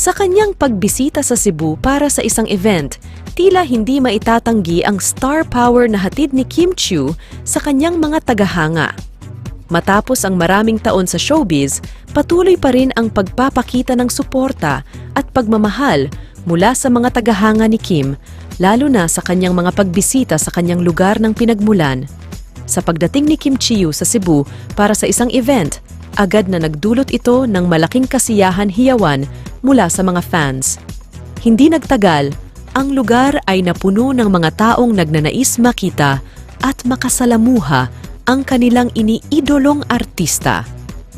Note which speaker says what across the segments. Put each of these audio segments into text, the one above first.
Speaker 1: Sa kanyang pagbisita sa Cebu para sa isang event, tila hindi maitatanggi ang star power na hatid ni Kim Chiu sa kanyang mga tagahanga. Matapos ang maraming taon sa showbiz, patuloy pa rin ang pagpapakita ng suporta at pagmamahal mula sa mga tagahanga ni Kim, lalo na sa kanyang mga pagbisita sa kanyang lugar ng pinagmulan. Sa pagdating ni Kim Chiu sa Cebu para sa isang event, agad na nagdulot ito ng malaking kasiyahan hiyawan mula sa mga fans. Hindi nagtagal, ang lugar ay napuno ng mga taong nagnanais makita at makasalamuha ang kanilang iniidolong artista.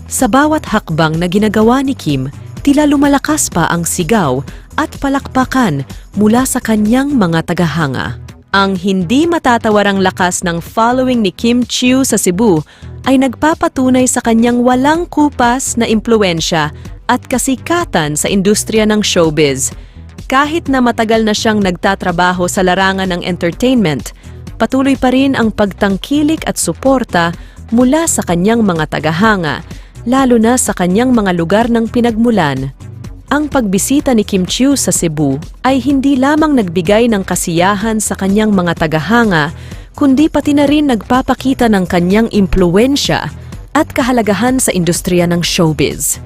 Speaker 1: Sa bawat hakbang na ginagawa ni Kim, tila lumalakas pa ang sigaw at palakpakan mula sa kanyang mga tagahanga. Ang hindi matatawarang lakas ng following ni Kim Chiu sa Cebu ay nagpapatunay sa kanyang walang kupas na impluensya at kasikatan sa industriya ng showbiz. Kahit na matagal na siyang nagtatrabaho sa larangan ng entertainment, patuloy pa rin ang pagtangkilik at suporta mula sa kanyang mga tagahanga, lalo na sa kanyang mga lugar ng pinagmulan. Ang pagbisita ni Kim Chiu sa Cebu ay hindi lamang nagbigay ng kasiyahan sa kanyang mga tagahanga, kundi pati na rin nagpapakita ng kanyang impluensya at kahalagahan sa industriya ng showbiz.